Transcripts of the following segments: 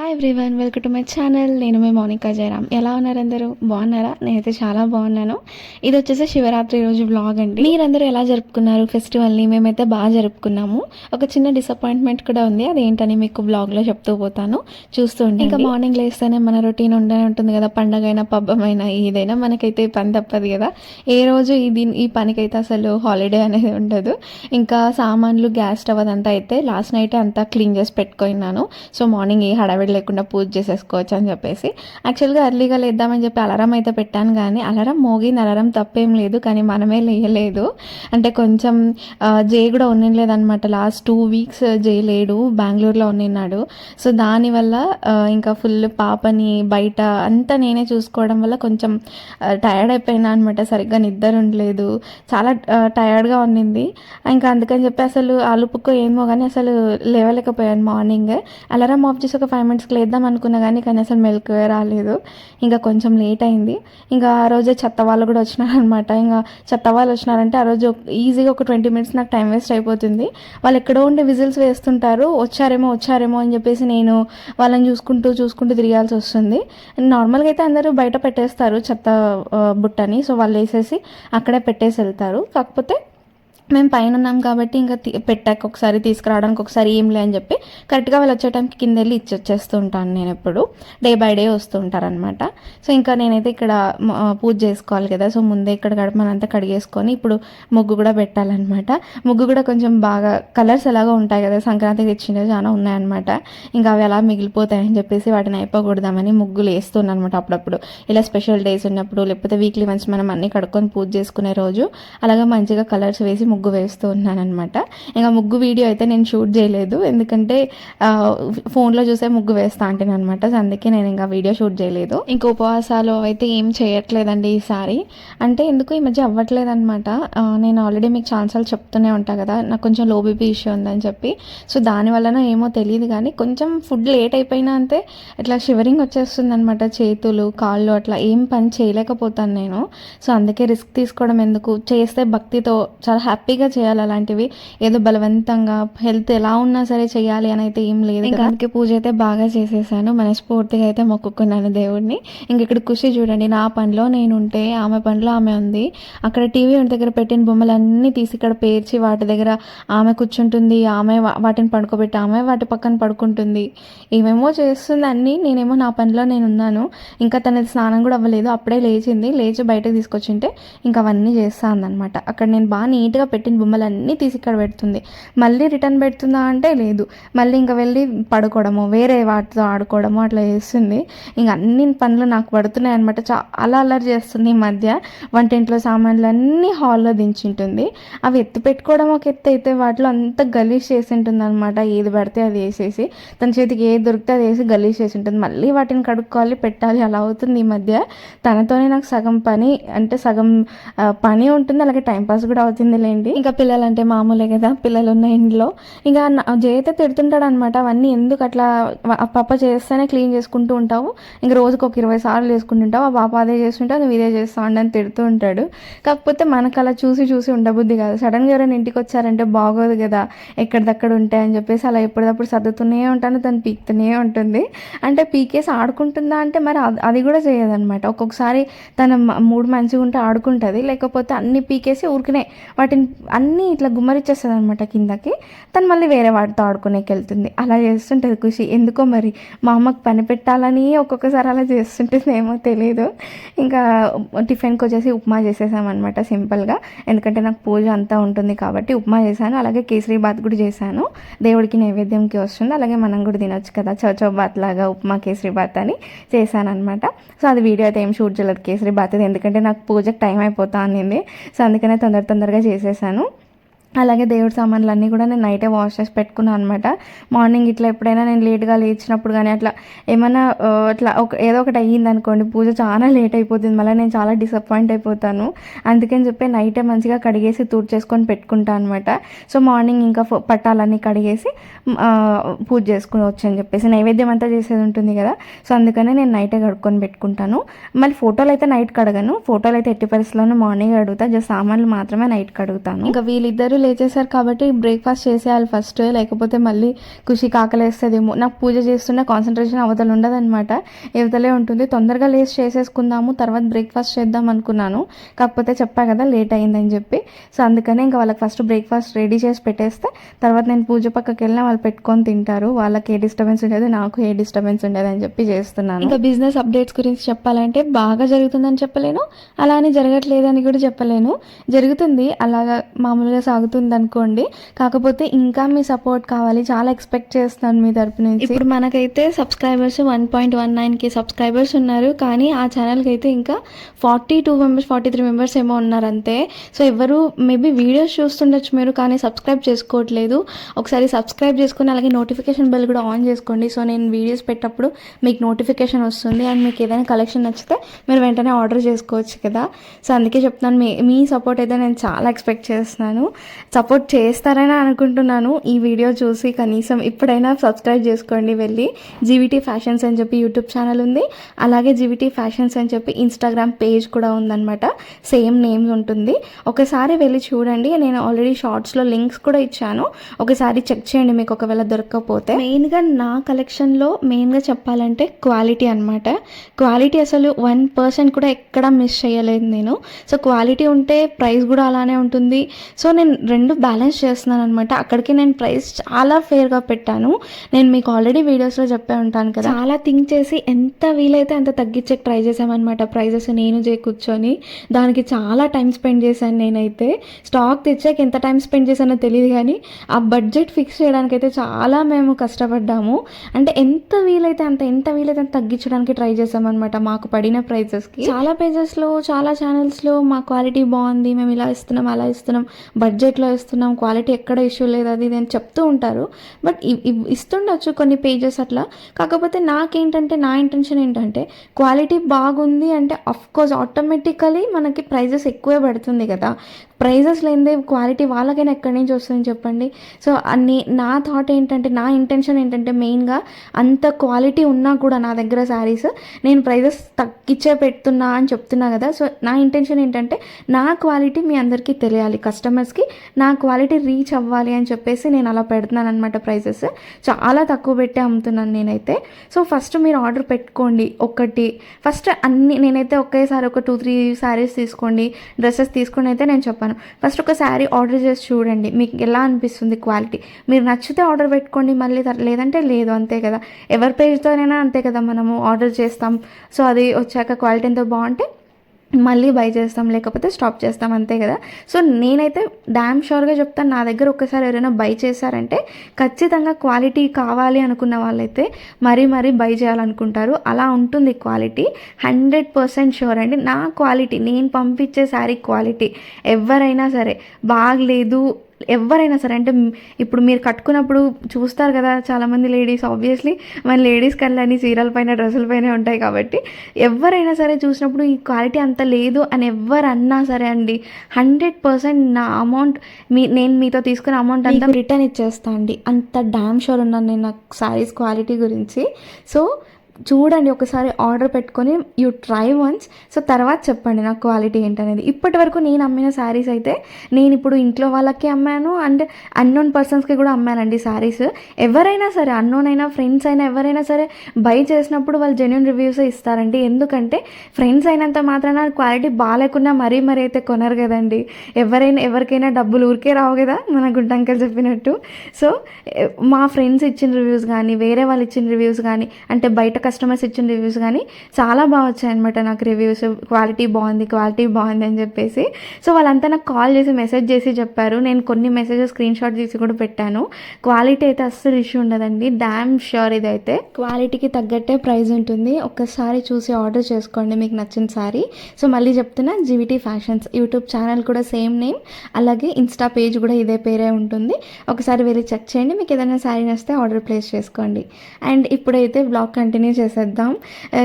Hi everyone welcome to my channel నేను మీ మౌనికా జయరామ్. ఎలా ఉన్నారు అందరూ? బాగున్నారా? నేనైతే చాలా బాగున్నాను. ఇది వచ్చేసి శివరాత్రి రోజు వ్లాగ్ అండి. మీరందరూ ఎలా జరుపుకున్నారు ఫెస్టివల్ని మేమైతే బాగా జరుపుకున్నాము. ఒక చిన్న డిసప్పాయింట్మెంట్ కూడా ఉంది. అదేంటని మీకు వ్లాగ్లో చెప్తూ పోతాను. చూస్తూ ఉండి ఇంకా మార్నింగ్ లేస్తేనే మన రొటీన్ ఉండే ఉంటుంది కదా. పండగ అయినా పబ్బమైనా ఏదైనా మనకైతే పని తప్పదు కదా. ఏ రోజు ఇది ఈ పనికైతే అసలు హాలిడే అనేది ఉండదు. ఇంకా సామాన్లు గ్యాస్ స్టవ్ అదంతా అయితే లాస్ట్ నైట్ అంతా క్లీన్ చేసి పెట్టుకున్నాను సో మార్నింగ్ ఏ హడావిడి లేకుండా పూజ చేసేసుకోవచ్చు అని చెప్పేసి. యాక్చువల్గా అర్లీగా లేద్దామని చెప్పి అలారం అయితే పెట్టాను కానీ అలారం మోగింది అలారం తప్పేం లేదు కానీ మనమే లేయలేదు. అంటే కొంచెం జే కూడా లేదనమాట లాస్ట్ టూ వీక్స్ జే లేడు బెంగళూరులో ఉన్నాడు సో దానివల్ల ఇంకా ఫుల్ పాపని బయట అంతా నేనే చూసుకోవడం వల్ల కొంచెం టయర్డ్ అయిపోయినా అనమాట సరిగ్గా నిద్ర ఉండలేదు. చాలా టయర్డ్గా ఉండింది ఇంకా అందుకని చెప్పి అసలు అలుపుకో ఏమో కానీ అసలు లేవలేకపోయాను మార్నింగ్. అలారం ఆఫ్ చేసి ఒక ఫైవ్ మినిట్స్కి లేద్దాం అనుకున్నా కానీ కానీ అసలు మెలకు రాలేదు. ఇంకా కొంచెం లేట్ అయింది. ఇంకా ఆ రోజే చెత్త వాళ్ళు కూడా వచ్చినారనమాట ఇంకా చెత్త వాళ్ళు వచ్చినారంటే ఆ రోజు ఈజీగా ఒక ట్వంటీ మినిట్స్ నాకు టైం వేస్ట్ అయిపోతుంది. వాళ్ళు ఎక్కడో ఉండే విజిల్స్ వేస్తుంటారు. వచ్చారేమో వచ్చారేమో అని చెప్పేసి నేను వాళ్ళని చూసుకుంటూ చూసుకుంటూ తిరగాల్సి వస్తుంది. నార్మల్గా అయితే అందరూ బయట పెట్టేస్తారు చెత్త బుట్టని. సో వాళ్ళు వేసేసి అక్కడే పెట్టేసి వెళ్తారు. కాకపోతే మేము పైన ఉన్నాం కాబట్టి ఇంకా పెట్టాక ఒకసారి తీసుకురావడానికి ఒకసారి ఏం లే అని చెప్పి కరెక్ట్గా వాళ్ళు వచ్చే టైంకి కింద వెళ్ళి ఇచ్చి వచ్చేస్తుంటాను నేను ఎప్పుడు. డే బై డే వస్తూ ఉంటారనమాట సో ఇంకా నేనైతే ఇక్కడ పూజ చేసుకోవాలి కదా. సో ముందే ఇక్కడ గడపనంతా కడిగేసుకొని ఇప్పుడు ముగ్గు కూడా పెట్టాలన్నమాట. ముగ్గు కూడా కొంచెం బాగా కలర్స్ ఎలాగో ఉంటాయి కదా. సంక్రాంతికి తెచ్చినవి చాలా ఉన్నాయన్నమాట. ఇంకా అవి అలా మిగిలిపోతాయని చెప్పేసి వాటిని అయిపోకూడదామని ముగ్గులు వేస్తున్నాను అనమాట అప్పుడప్పుడు. ఇలా స్పెషల్ డేస్ ఉన్నప్పుడు లేకపోతే వీక్లీ వన్స్ మనం అన్ని కడుక్కొని పూజ చేసుకునే రోజు అలాగే మంచిగా కలర్స్ వేసి ముగ్గు వేస్తూ ఉన్నాను అనమాట ఇంకా ముగ్గు వీడియో అయితే నేను షూట్ చేయలేదు. ఎందుకంటే ఫోన్లో చూసే ముగ్గు వేస్తా అంటాను అనమాట సో అందుకే నేను ఇంకా వీడియో షూట్ చేయలేదు. ఇంకా ఉపవాసాలు అయితే ఏం చేయట్లేదండి ఈసారి. అంటే ఎందుకు ఈ మధ్య అవ్వట్లేదు అనమాట నేను ఆల్రెడీ మీకు ఛాన్సార్లు చెప్తూనే ఉంటా కదా నాకు కొంచెం లో బీపీ ఇష్యూ ఉందని చెప్పి. సో దాని వలన ఏమో తెలియదు కానీ కొంచెం ఫుడ్ లేట్ అయిపోయినా అంతే ఇట్లా షివరింగ్ వచ్చేస్తుంది అనమాట చేతులు కాళ్ళు అట్లా ఏం పని చేయలేకపోతాను నేను. సో అందుకే రిస్క్ తీసుకోవడం ఎందుకు? చేస్తే భక్తితో చాలా హ్యాపీ హ్యాపీగా చేయాలి అలాంటివి. ఏదో బలవంతంగా హెల్త్ ఎలా ఉన్నా సరే చేయాలి అని అయితే ఏం లేదు ఇంకా అందుకే పూజ అయితే బాగా చేసేసాను. మనస్ఫూర్తిగా అయితే మొక్కుకున్నాను దేవుడిని ఇంక ఇక్కడ ఖుషి చూడండి. నా పనిలో నేను ఉంటే ఆమె పనిలో ఆమె ఉంది. అక్కడ టీవీ దగ్గర పెట్టిన బొమ్మలన్నీ తీసి ఇక్కడ పేర్చి వాటి దగ్గర ఆమె కూర్చుంటుంది. ఆమె వాటిని పడుకోబెట్టి ఆమె వాటి పక్కన పడుకుంటుంది. ఏమేమో చేస్తుంది అన్నీ. నేనేమో నా పనిలో నేను ఉన్నాను ఇంకా తనది స్నానం కూడా అవ్వలేదు. అప్పుడే లేచింది. లేచి బయటకు తీసుకొచ్చింటే ఇంకా అవన్నీ చేస్తా అందనమాట అక్కడ నేను బాగా నీట్గా పెట్టిన బొమ్మలన్నీ తీసి ఇక్కడ పెడుతుంది. మళ్ళీ రిటర్న్ పెడుతుందా అంటే లేదు. మళ్ళీ ఇంకా వెళ్ళి పడుకోవడము వేరే వాటితో ఆడుకోవడము అట్లా చేస్తుంది. ఇంకా అన్ని పనులు నాకు పడుతున్నాయి అనమాట చాలా అల్లరి చేస్తుంది ఈ మధ్య. వంటింట్లో సామాన్లు అన్నీ హాల్లో దించింటుంది. అవి ఎత్తి పెట్టుకోవడం ఒక ఎత్తు అయితే వాటిలో అంత గలీజ్ చేసి ఉంటుంది అనమాట ఏది పడితే అది వేసేసి తన చేతికి ఏది దొరికితే అది వేసి గలీజ్ చేసి ఉంటుంది మళ్ళీ వాటిని కడుక్కోవాలి పెట్టాలి. అలా అవుతుంది ఈ మధ్య. తనతోనే నాకు సగం పని అంటే సగం పని ఉంటుంది. అలాగే టైం పాస్ కూడా అవుతుంది లేండి ఇంకా పిల్లలు అంటే మామూలే కదా పిల్లలు ఉన్న ఇంట్లో. ఇంకా నా- జయ అయితే తిడుతుంటాడు అనమాట అవన్నీ ఎందుకు అట్లా పాప చేస్తేనే క్లీన్ చేసుకుంటూ ఉంటావు. ఇంక రోజుకి ఒక ఇరవై సార్లు చేసుకుంటుంటావు ఆ పాప అదే చేస్తుంటావు నువ్వు ఇదే చేస్తావు అని తిడుతూ ఉంటాడు. కాకపోతే మనకు అలా చూసి చూసి ఉండబుద్ధి కాదు. సడన్గా ఎవరైనా ఇంటికి వచ్చారంటే బాగోదు కదా ఎక్కడిదక్కడ అని చెప్పేసి అలా ఎప్పటిదప్పుడు సర్దుతూనే ఉంటాను తను పీక్తూనే ఉంటుంది. అంటే పీకేసి ఆడుకుంటుందా అంటే మరి అది- అది కూడా చేయదనమాట ఒక్కొక్కసారి తన మూడు మంచిగా ఉంటే ఆడుకుంటుంది లేకపోతే అన్ని పీకేసి ఊరికనే వాటిని అన్నీ ఇట్లా గుమ్మరిచ్చేస్తుంది అనమాట కిందకి. తను మళ్ళీ వేరే వాటితో ఆడుకునేకి వెళ్తుంది. అలా చేస్తుంటుంది ఖుషి. ఎందుకో మరి మా అమ్మకి పని పెట్టాలని ఒక్కొక్కసారి అలా చేస్తుంటుంది ఏమో తెలియదు ఇంకా టిఫిన్కి వచ్చేసి ఉప్మా చేసేసామన్నమాట సింపుల్గా. ఎందుకంటే నాకు పూజ అంతా ఉంటుంది కాబట్టి ఉప్మా చేశాను. అలాగే కేసరి బాత్ కూడా చేశాను. దేవుడికి నైవేద్యంకి వస్తుంది. అలాగే మనం కూడా తినొచ్చు కదా. చౌచౌ బాత్ లాగా ఉప్మా కేసరి బాత్ అని చేశాను అనమాట సో అది వీడియో అయితే ఏం షూట్ చేయలేదు కేసరి బాత్ అది ఎందుకంటే నాకు పూజకి టైం అయిపోతా అనింది. సో అందుకనే తొందర తొందరగా చేసేసాను. చేసేసాను అలాగే దేవుడి సామాన్లు అన్నీ కూడా నేను నైటే వాష్ చేసి పెట్టుకున్నాను అనమాట మార్నింగ్ ఇట్లా ఎప్పుడైనా నేను లేట్గా లేచినప్పుడు కానీ అట్లా ఏమైనా అట్లా ఒక ఏదో ఒకటి అయ్యింది అనుకోండి పూజ చాలా లేట్ అయిపోతుంది. మళ్ళీ నేను చాలా డిసప్పాయింట్ అయిపోతాను. అందుకని చెప్పి నైటే మంచిగా కడిగేసి తూర్చేసుకొని పెట్టుకుంటాను అనమాట సో మార్నింగ్ ఇంకా పట్టాలన్నీ కడిగేసి పూజ చేసుకుని వచ్చని చెప్పేసి. నైవేద్యం అంతా చేసేది ఉంటుంది కదా. సో అందుకనే నేను నైటే కడుక్కొని పెట్టుకుంటాను. మళ్ళీ ఫోటోలు అయితే నైట్ కడగను. ఫోటోలు అయితే ఎట్టి పరిస్థితుల్లోనూ మార్నింగ్ కడుగుతా. జస్ట్ సామాన్లు మాత్రమే నైట్ కడుగుతాను. ఇంకా వీళ్ళిద్దరూ లేచేశారు కాబట్టి బ్రేక్ఫాస్ట్ చేసేయాలి ఫస్ట్. లేకపోతే మళ్ళీ ఖుషి కాకలేస్తుందేమో. నాకు పూజ చేస్తున్న కాన్సన్ట్రేషన్ అవతల ఉండదన్నమాట. ఇవతలే ఉంటుంది. తొందరగా లేచి చేసేసుకుందాము తర్వాత బ్రేక్ఫాస్ట్ చేద్దాం అనుకున్నాను. కాకపోతే చెప్పా కదా లేట్ అయిందని చెప్పి. సో అందుకనే ఇంకా వాళ్ళకి ఫస్ట్ బ్రేక్ఫాస్ట్ రెడీ చేసి పెట్టేస్తే తర్వాత నేను పూజ పక్కకి వెళ్ళినా వాళ్ళు పెట్టుకొని తింటారు. వాళ్ళకి ఏ డిస్టర్బెన్స్ ఉండదు నాకు ఏ డిస్టర్బెన్స్ ఉండదు అని చెప్పి చేస్తున్నాను. ఇంకా బిజినెస్ అప్డేట్స్ గురించి చెప్పాలంటే బాగా జరుగుతుందని చెప్పలేను. అలానే జరగట్లేదని కూడా చెప్పలేను. జరుగుతుంది. అలాగా మామూలుగా సాగుతుంది. అనుకోండి కాకపోతే ఇంకా మీ సపోర్ట్ కావాలి. చాలా ఎక్స్పెక్ట్ చేస్తాను మీ తరపు నుంచి. ఇప్పుడు మనకైతే సబ్స్క్రైబర్స్ వన్ పాయింట్ వన్ నైన్కి సబ్స్క్రైబర్స్ ఉన్నారు. కానీ ఆ ఛానల్కి అయితే ఇంకా forty two members forty three members ఏమో ఉన్నారు అంతే సో ఎవరు మేబీ వీడియోస్ చూస్తుండొచ్చు మీరు కానీ సబ్స్క్రైబ్ చేసుకోవట్లేదు. ఒకసారి సబ్స్క్రైబ్ చేసుకుని అలాగే నోటిఫికేషన్ బెల్ కూడా ఆన్ చేసుకోండి. సో నేను వీడియోస్ పెట్టప్పుడు మీకు నోటిఫికేషన్ వస్తుంది. అండ్ మీకు ఏదైనా కలెక్షన్ నచ్చితే మీరు వెంటనే ఆర్డర్ చేసుకోవచ్చు కదా. సో అందుకే చెప్తున్నాను మీ మీ సపోర్ట్ అయితే నేను చాలా ఎక్స్పెక్ట్ చేస్తున్నాను. సపోర్ట్ చేస్తారని అనుకుంటున్నాను. ఈ వీడియో చూసి కనీసం ఇప్పుడైనా సబ్స్క్రైబ్ చేసుకోండి వెళ్ళి. జీవిటీ ఫ్యాషన్స్ అని చెప్పి యూట్యూబ్ ఛానల్ ఉంది. అలాగే జీవిటీ ఫ్యాషన్స్ అని చెప్పి ఇన్స్టాగ్రామ్ పేజ్ కూడా ఉందన్నమాట. సేమ్ నేమ్ ఉంటుంది. ఒకసారి వెళ్ళి చూడండి. నేను ఆల్రెడీ షార్ట్స్లో లింక్స్ కూడా ఇచ్చాను. ఒకసారి చెక్ చేయండి మీకు ఒకవేళ దొరకకపోతే. మెయిన్గా నా కలెక్షన్లో మెయిన్గా చెప్పాలంటే క్వాలిటీ అనమాట క్వాలిటీ అసలు వన్ పర్సెంట్ కూడా ఎక్కడ మిస్ చేయలేదు నేను. సో క్వాలిటీ ఉంటే ప్రైస్ కూడా అలానే ఉంటుంది. సో నేను రెండు బ్యాలెన్స్ చేస్తున్నాను అనమాట అక్కడికి నేను ప్రైస్ చాలా ఫేర్గా పెట్టాను. నేను మీకు ఆల్రెడీ వీడియోస్లో చెప్పే ఉంటాను కదా. చాలా థింక్ చేసి ఎంత వీలైతే అంత తగ్గించే ట్రై చేసామన్నమాట ప్రైజెస్ నేను చే కూర్చొని. దానికి చాలా టైం స్పెండ్ చేశాను నేనైతే. స్టాక్ తెచ్చాక ఎంత టైం స్పెండ్ చేశానో తెలియదు కానీ ఆ బడ్జెట్ ఫిక్స్ చేయడానికి అయితే చాలా మేము కష్టపడ్డాము. అంటే ఎంత వీలైతే అంత ఎంత వీలైతే అంత తగ్గించడానికి ట్రై చేసామన్నమాట మాకు పడిన ప్రైజెస్కి. చాలా పేజెస్లో చాలా ఛానల్స్లో మా క్వాలిటీ బాగుంది మేము ఇలా ఇస్తున్నాం అలా ఇస్తున్నాం. బడ్జెట్లో ఇస్తున్నాం క్వాలిటీ ఎక్కడ ఇష్యూ లేదు అది ఇది అని చెప్తూ ఉంటారు. బట్ ఇ- ఇస్తుండొచ్చు కొన్ని పేజెస్ అట్లా. కాకపోతే నాకేంటంటే నా ఇంటెన్షన్ ఏంటంటే క్వాలిటీ బాగుంది అంటే అఫ్ కోర్స్ ఆటోమేటికలీ మనకి ప్రైజెస్ ఎక్కువే పడుతుంది కదా. ప్రైజెస్ లేనిదే క్వాలిటీ వాళ్ళకైనా ఎక్కడి నుంచి వస్తుందని చెప్పండి. సో అన్ని నా థాట్ ఏంటంటే నా ఇంటెన్షన్ ఏంటంటే మెయిన్గా అంత క్వాలిటీ ఉన్నా కూడా నా దగ్గర శారీస్ నేను ప్రైజెస్ తగ్గించే పెడుతున్నా అని చెప్తున్నా కదా. సో నా ఇంటెన్షన్ ఏంటంటే నా క్వాలిటీ మీ అందరికీ తెలియాలి. కస్టమర్స్కి నా క్వాలిటీ రీచ్ అవ్వాలి అని చెప్పేసి నేను అలా పెడుతున్నాను అనమాట ప్రైజెస్. చాలా తక్కువ పెట్టి అమ్ముతున్నాను నేనైతే. సో ఫస్ట్ మీరు ఆర్డర్ పెట్టుకోండి. ఒకటి. ఫస్ట్ అన్ని నేనైతే ఒకేసారి ఒక టూ త్రీ శారీస్ తీసుకోండి. డ్రెస్సెస్ తీసుకొని అయితే నేను చెప్పాను. ఫస్ట్ ఒక శారీ ఆర్డర్ చేసి చూడండి. మీకు ఎలా అనిపిస్తుంది క్వాలిటీ మీరు నచ్చితే ఆర్డర్ పెట్టుకోండి. మళ్ళీ లేదంటే లేదు. అంతే కదా. ఎవరి పేజ్తోనైనా అంతే కదా మనము ఆర్డర్ చేస్తాం. సో అది వచ్చాక క్వాలిటీ ఎంతో బాగుంటే మళ్ళీ బై చేస్తాం లేకపోతే స్టాప్ చేస్తాం అంతే కదా. సో నేనైతే డ్యామ్ షూర్గా చెప్తాను నా దగ్గర ఒక్కసారి ఎవరైనా బై చేశారంటే ఖచ్చితంగా క్వాలిటీ కావాలి అనుకున్న వాళ్ళైతే మరీ మరీ బై చేయాలనుకుంటారు. అలా ఉంటుంది క్వాలిటీ హండ్రెడ్ పర్సెంట్ షూర్ అండి. నా క్వాలిటీ నేను పంపించే శారీ క్వాలిటీ ఎవరైనా సరే బాగలేదు ఎవరైనా సరే అంటే ఇప్పుడు మీరు కట్టుకున్నప్పుడు చూస్తారు కదా చాలామంది లేడీస్ ఆబ్వియస్లీ మన లేడీస్ కళ్ళని చీరల పైన డ్రెస్సుల పైన ఉంటాయి కాబట్టి ఎవరైనా సరే చూసినప్పుడు ఈ క్వాలిటీ అంత లేదు అని ఎవరు అన్నా సరే అండి హండ్రెడ్ పర్సెంట్ నా అమౌంట్ మీ నేను మీతో తీసుకున్న అమౌంట్ అంతా రిటర్న్ ఇచ్చేస్తా అండి. అంత డామ్ షోర్ ఉన్నాను నేను నాకు శారీస్ క్వాలిటీ గురించి. సో చూడండి ఒకసారి ఆర్డర్ పెట్టుకొని యూ ట్రై వన్స్. సో తర్వాత చెప్పండి నా క్వాలిటీ ఏంటనేది. ఇప్పటి వరకు నేను అమ్మిన శారీస్ అయితే నేను ఇప్పుడు ఇంట్లో వాళ్ళకి అమ్మాను. అండ్ అన్నోన్ పర్సన్స్కి కూడా అమ్మానండి శారీస్. ఎవరైనా సరే అన్నోన్ అయినా ఫ్రెండ్స్ అయినా ఎవరైనా సరే బై చేసినప్పుడు వాళ్ళు జెన్యున్ రివ్యూస్ ఇస్తారండి. ఎందుకంటే ఫ్రెండ్స్ అయినంత మాత్రాన క్వాలిటీ బాగాలేకున్నా మరీ మరీ అయితే కొనరు కదండి. ఎవరైనా ఎవరికైనా డబ్బులు ఊరికే రావు కదా మన గుంటంకల్ చెప్పినట్టు. సో మా ఫ్రెండ్స్ ఇచ్చిన రివ్యూస్ కానీ వేరే వాళ్ళు ఇచ్చిన రివ్యూస్ కానీ అంటే బయట కస్టమర్స్ ఇచ్చిన రివ్యూస్ కానీ చాలా బాగా వచ్చాయన్నమాట నాకు రివ్యూస్ క్వాలిటీ బాగుంది క్వాలిటీ బాగుంది అని చెప్పేసి. సో వాళ్ళంతా నాకు కాల్ చేసి మెసేజ్ చేసి చెప్పారు. నేను కొన్ని మెసేజెస్ స్క్రీన్ షాట్ తీసి కూడా పెట్టాను. క్వాలిటీ అయితే అస్సలు ఇష్యూ ఉండదండి. డామ్ ష్యూర్ ఇదైతే. క్వాలిటీకి తగ్గట్టే ప్రైస్ ఉంటుంది. ఒక్కసారి చూసి ఆర్డర్ చేసుకోండి మీకు నచ్చిన సారీ సో మళ్ళీ చెప్తున్నా జీవిటీ ఫ్యాషన్స్ యూట్యూబ్ ఛానల్ కూడా సేమ్ నేమ్ అలాగే ఇన్స్టా పేజ్ కూడా ఇదే పేరే ఉంటుంది. ఒకసారి వెళ్ళి చెక్ చేయండి. మీకు ఏదైనా సారీ నచ్చితే ఆర్డర్ ప్లేస్ చేసుకోండి. అండ్ ఇప్పుడైతే బ్లాగ్ కంటిన్యూ చేసేద్దాం.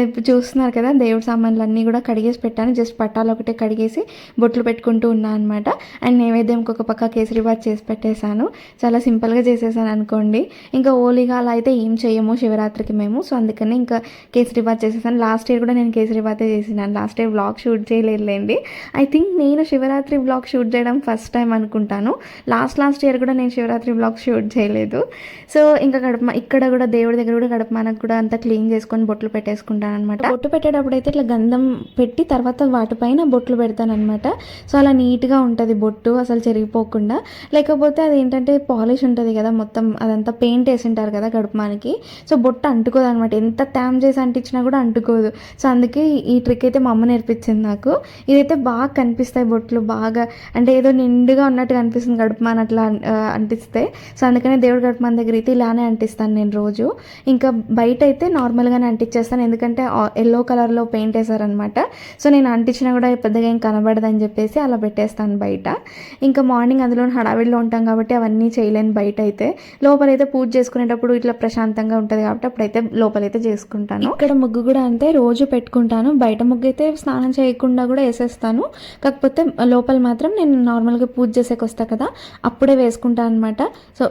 ఇప్పుడు చూస్తున్నారు కదా దేవుడి సామాన్లు అన్నీ కూడా కడిగేసి పెట్టాను. జస్ట్ పట్టాలు ఒకటే కడిగేసి బొట్లు పెట్టుకుంటూ ఉన్నాను అనమాట అండ్ నైవేద్యంకి ఒక పక్క కేసరిబాత్ చేసి పెట్టేశాను. చాలా సింపుల్గా చేసేసాను అనుకోండి. ఇంకా ఓలిగా అలా అయితే ఏం చేయము శివరాత్రికి మేము. సో అందుకని ఇంకా కేసరిబాత్ చేసేసాను. లాస్ట్ ఇయర్ కూడా నేను కేసరిబాతే చేసినాను. లాస్ట్ ఇయర్ బ్లాగ్ షూట్ చేయలేదులేండి. ఐ థింక్ నేను శివరాత్రి బ్లాగ్ షూట్ చేయడం ఫస్ట్ టైం అనుకుంటాను. లాస్ట్ లాస్ట్ ఇయర్ కూడా నేను శివరాత్రి బ్లాగ్ షూట్ చేయలేదు. సో ఇంకా గడప ఇక్కడ కూడా దేవుడి దగ్గర కూడా గడప మనకు కూడా అంతా క్లీన్ చేసి వేసుకొని బొట్లు పెట్టేసుకుంటాను అనమాట బొట్టు పెట్టేటప్పుడు అయితే ఇట్లా గంధం పెట్టి తర్వాత వాటిపైన బొట్లు పెడతానమాట సో అలా నీట్గా ఉంటుంది బొట్టు అసలు చెరిగిపోకుండా. లేకపోతే అది ఏంటంటే పాలిష్ ఉంటుంది కదా మొత్తం అదంతా పెయింట్ వేసి ఉంటారు కదా గడపమానికి సో బొట్టు అంటుకోదు అనమాట ఎంత ట్యామ్ చేసి అంటించినా కూడా అంటుకోదు. సో అందుకే ఈ ట్రిక్ అయితే మా అమ్మ నేర్పించింది నాకు. ఇదైతే బాగా కనిపిస్తాయి బొట్లు బాగా అంటే ఏదో నిండుగా ఉన్నట్టు కనిపిస్తుంది గడపమాన అట్లా అంటిస్తే. సో అందుకనే దేవుడు గడపమాన దగ్గర అయితే ఇలానే అంటిస్తాను నేను రోజు. ఇంకా బయట అయితే నార్మల్గా నార్మల్గానే అంటించేస్తాను. ఎందుకంటే ఎల్లో కలర్లో పెయింట్ వేసారనమాట సో నేను అంటించినా కూడా పెద్దగా ఏం కనబడదని చెప్పేసి అలా పెట్టేస్తాను బయట. ఇంకా మార్నింగ్ అందులో హడావిడిలో ఉంటాం కాబట్టి అవన్నీ చేయలేను బయట అయితే లోపలైతే పూజ చేసుకునేటప్పుడు ఇట్లా ప్రశాంతంగా ఉంటుంది కాబట్టి అప్పుడైతే లోపలైతే చేసుకుంటాను. ఇక్కడ ముగ్గు కూడా అంతే రోజు పెట్టుకుంటాను. బయట ముగ్గు అయితే స్నానం చేయకుండా కూడా వేసేస్తాను. కాకపోతే లోపల మాత్రం నేను నార్మల్గా పూజ చేసేకి వస్తా కదా అప్పుడే వేసుకుంటాను అనమాట సో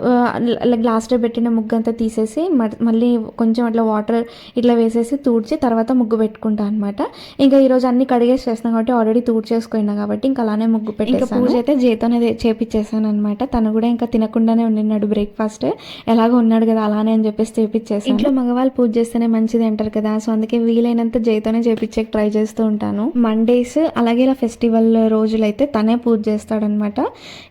లాస్ట్ డే పెట్టిన ముగ్గు అంతా తీసేసి మ- మళ్ళీ కొంచెం అట్లా వాటర్ ఇట్లా వేసేసి తూడ్చి తర్వాత ముగ్గు పెట్టుకుంటాను అనమాట ఇంకా ఈరోజు అన్ని కడిగేసి చేస్తున్నాను కాబట్టి ఆల్రెడీ తూడ్చేసుకున్నా కాబట్టి ఇంకా అలానే ముగ్గు పెట్టి పూజ అయితే చేతోనే చేపించేసాను అనమాట తను కూడా ఇంకా తినకుండానే ఉండినాడు బ్రేక్ఫాస్ట్. ఎలాగో ఉన్నాడు కదా అలానే అని చెప్పేసి చేపించేసాను ఇంట్లో మగవాళ్ళు పూజ చేస్తేనే మంచిది అంటారు కదా సో అందుకే వీలైనంత జైతోనే చేపించే ట్రై చేస్తూ ఉంటాను. మండేస్ అలాగే ఇలా ఫెస్టివల్ రోజులైతే తనే పూజ చేస్తాడనమాట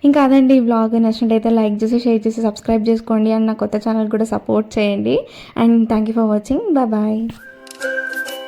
ఇంకా అదండి ఈ వ్లాగ్ నచ్చినట్టయితే లైక్ చేసి షేర్ చేసి సబ్స్క్రైబ్ చేసుకోండి. అండ్ నా కొత్త ఛానల్ కూడా సపోర్ట్ చేయండి. And thank you for watching. Bye bye.